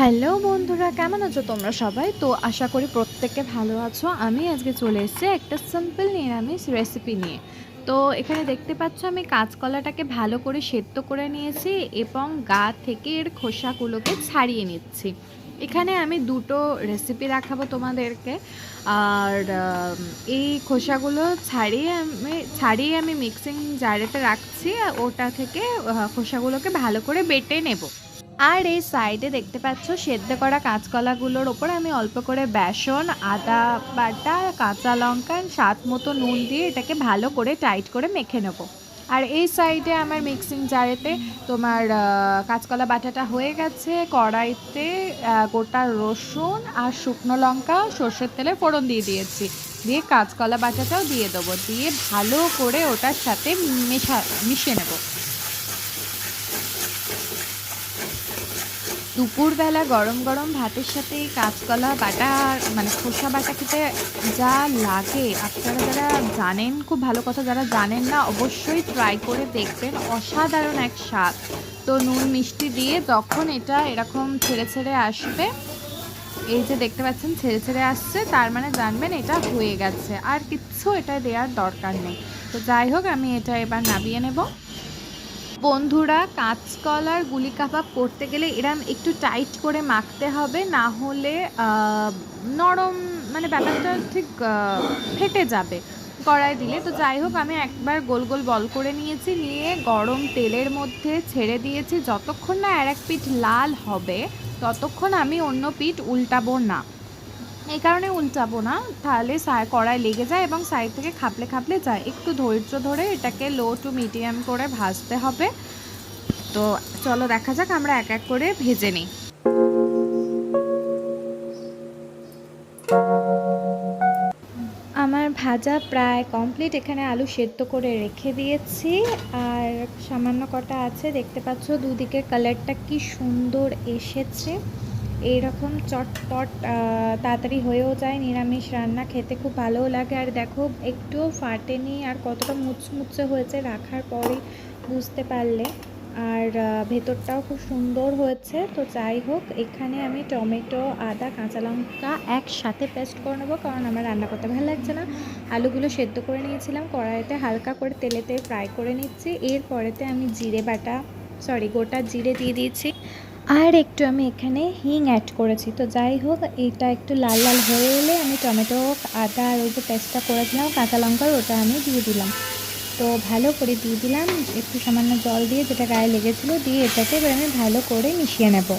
Hello বন্ধুরা, কেমন আছো তোমরা সবাই? তো আশা করি প্রত্যেকে ভালো আছো। আমি আজকে চলে এসেছি একটা সিম্পল নিরামিষ রেসিপি নিয়ে। তো এখানে দেখতে পাচ্ছ আমি কাঁচকলাটাকে ভালো করে সেদ্ধ করে নিয়েছি এবং গা থেকে এর খোসাগুলোকে ছাড়িয়ে নিচ্ছি। এখানে আমি দুটো রেসিপি রাখাবো তোমাদেরকে। আর এই খোসাগুলো ছাড়িয়ে আমি ছাড়িয়ে আমি মিক্সিং জারেতে রাখছি। ওটা থেকে খোসাগুলোকে ভালো করে বেটে নেব। আর এই সাইডে দেখতে পাচ্ছ সেদ্ধ করা কাঁচকলাগুলোর ওপর আমি অল্প করে বেসন, আদা বাটা, কাঁচা লঙ্কা, স্বাদ মতো নুন দিয়ে এটাকে ভালো করে টাইট করে মেখে নেব। আর এই সাইডে আমার মিক্সিং জারেতে তোমার কাঁচকলা বাটাটা হয়ে গেছে, কড়াইতে গোটা রসুন আর শুকনো লঙ্কা, সর্ষের তেলে ফোড়ন দিয়ে দিয়েছি। দিয়ে কাঁচকলা বাটাটাও দিয়ে দেবো। দিয়ে ভালো করে ওটার সাথে মেশা, মিশিয়ে নেব। দুপুরবেলা গরম গরম ভাতের সাথে কাঁচকলা বাটা মানে খোসা বাটা খেতে যা লাগে। আপনারা যারা জানেন, খুব ভালো কথা, যারা জানেন না, অবশ্যই ট্রাই করে দেখবেন। অসাধারণ এক স্বাদ। তো নুন, মিষ্টি দিয়ে যখন এটা এরকম ছেড়ে ছেড়ে আসবে, এই যে দেখতে পাচ্ছেন, ছেড়ে ছেড়ে আসছে, তার মানে জানবেন এটা হয়ে গেছে। আর কিচ্ছু এটা দেওয়ার দরকার নেই। তো যাই হোক, আমি এটা এবার নামিয়ে নেব। বন্ধুরা, কাঁচকলার গুলি কাবাব করতে গেলে এরম একটু টাইট করে মাখতে হবে, না হলে নরম মানে ব্যাপারটা ঠিক ফেটে যাবে কড়াই দিলে। তো যাই হোক, আমি একবার গোল গোল বল করে নিয়েছি, নিয়ে গরম তেলের মধ্যে ছেড়ে দিয়েছি। যতক্ষণ না আর এক পিঠ লাল হবে, ততক্ষণ আমি অন্য পিঠ উল্টাবো না। এই কারণে উল্টাবো না। তাহলে কড়াই লেগে যায় এবং সাইড থেকে খাপলে খাপলে যায়। একটু ধৈর্য ধরে এটাকে লো টু মিডিয়াম করে ভাজতে হবে। তো চলো দেখা যাক আমরা এক এক করে ভেজে নিই। আমার ভাজা প্রায় কমপ্লিট এখানে আলু সেদ্ধ করে রেখে দিয়েছি। আর সামান্য কটা আছে। দেখতে পাচ্ছ দুদিকের কালারটা কি সুন্দর এসেছে। এইরকম চটপট তাড়াতাড়ি হয়েও যায়, নিরামিষ রান্না খেতে খুব ভালোও লাগে। আর দেখো, একটুও ফাটেনি, আর কতটা মুচমুচে হয়েছে রাখার পরেই বুঝতে পারলে। আর ভেতরটাও খুব সুন্দর হয়েছে। তো যাই হোক, এখানে আমি টমেটো, আদা, কাঁচা লঙ্কা একসাথে পেস্ট করে নেব, কারণ আমার রান্না করতে ভালো লাগছে না। আলুগুলো সেদ্ধ করে নিয়েছিলাম, কড়াইতে হালকা করে তেলেতে ফ্রাই করে নিচ্ছি। এরপরেতে আমি জিরে বাটা, সরি, গোটা জিরে দিয়ে দিয়েছি। আর একটু আমি এখানে হিং অ্যাড করেছি। তো যাই হোক, এটা একটু লাল লাল হয়ে এলে আমি টমেটো, আদা আর ওই যে পেস্টটা করেছিলাম কাঁচা লঙ্কার, ওটা আমি দিয়ে দিলাম। তো ভালো করে দিয়ে দিলাম, একটু সামান্য জল দিয়ে যেটা গায়ে লেগেছিলো, দিয়ে এটাকে এবার আমি ভালো করে মিশিয়ে নেব।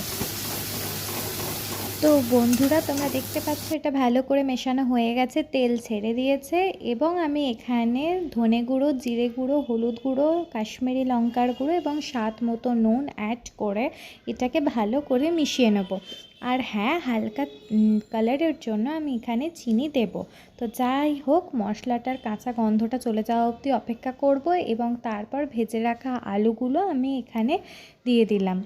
তো বন্ধুরা, তোমরা দেখতে পাচ্ছ এটা ভালো করে মেশানো হয়ে গেছে, তেল ছেড়ে দিয়েছে এবং আমি এখানে ধনে গুঁড়ো, জিরে গুঁড়ো, হলুদ গুঁড়ো, কাশ্মীরি লঙ্কার গুঁড়ো এবং স্বাদ মতো নুন অ্যাড করে এটাকে ভালো করে মিশিয়ে নেব। আর হ্যাঁ হালকা কালারের জন্য আমি এখানে চিনি দেব। তো যাই হোক, মশলাটার কাঁচা গন্ধটা চলে যাওয়া অবধি অপেক্ষা করব এবং তারপর ভেজে রাখা আলুগুলো আমি এখানে দিয়ে দিলাম।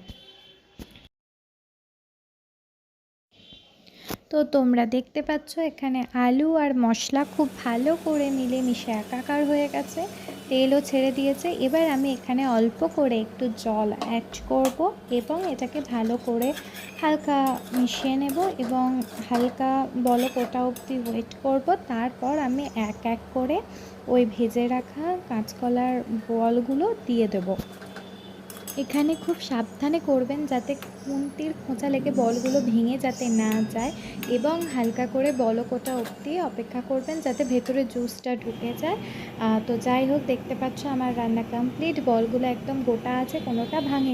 তো তোমরা দেখতে পাচ্ছ এখানে আলু আর মশলা খুব ভালো করে মিলে মিশে একাকার হয়ে গেছে। তেলও ছেড়ে দিয়েছে। এবার আমি এখানে অল্প করে একটু জল অ্যাড করব এবং এটাকে ভালো করে হালকা মিশিয়ে নেব এবং হালকা বলো ওটা অবধি ওয়েট করব। তারপর আমি এক এক করে ওই ভেজে রাখা কাঁচকলার বলগুলো দিয়ে দেবো। এখানে খুব সাবধানে করবেন যাতে খুন্তির খোঁচা লেগে বলগুলো ভেঙে যাতে না যায় এবং হালকা করে বলকোটা অবধি অপেক্ষা করবেন যাতে ভেতরে জুসটা ঢুকে যায়। তো যাই হোক, দেখতে পাচ্ছ আমার রান্না কমপ্লিট বলগুলো একদম গোটা আছে, কোনোটা ভাঙেনি।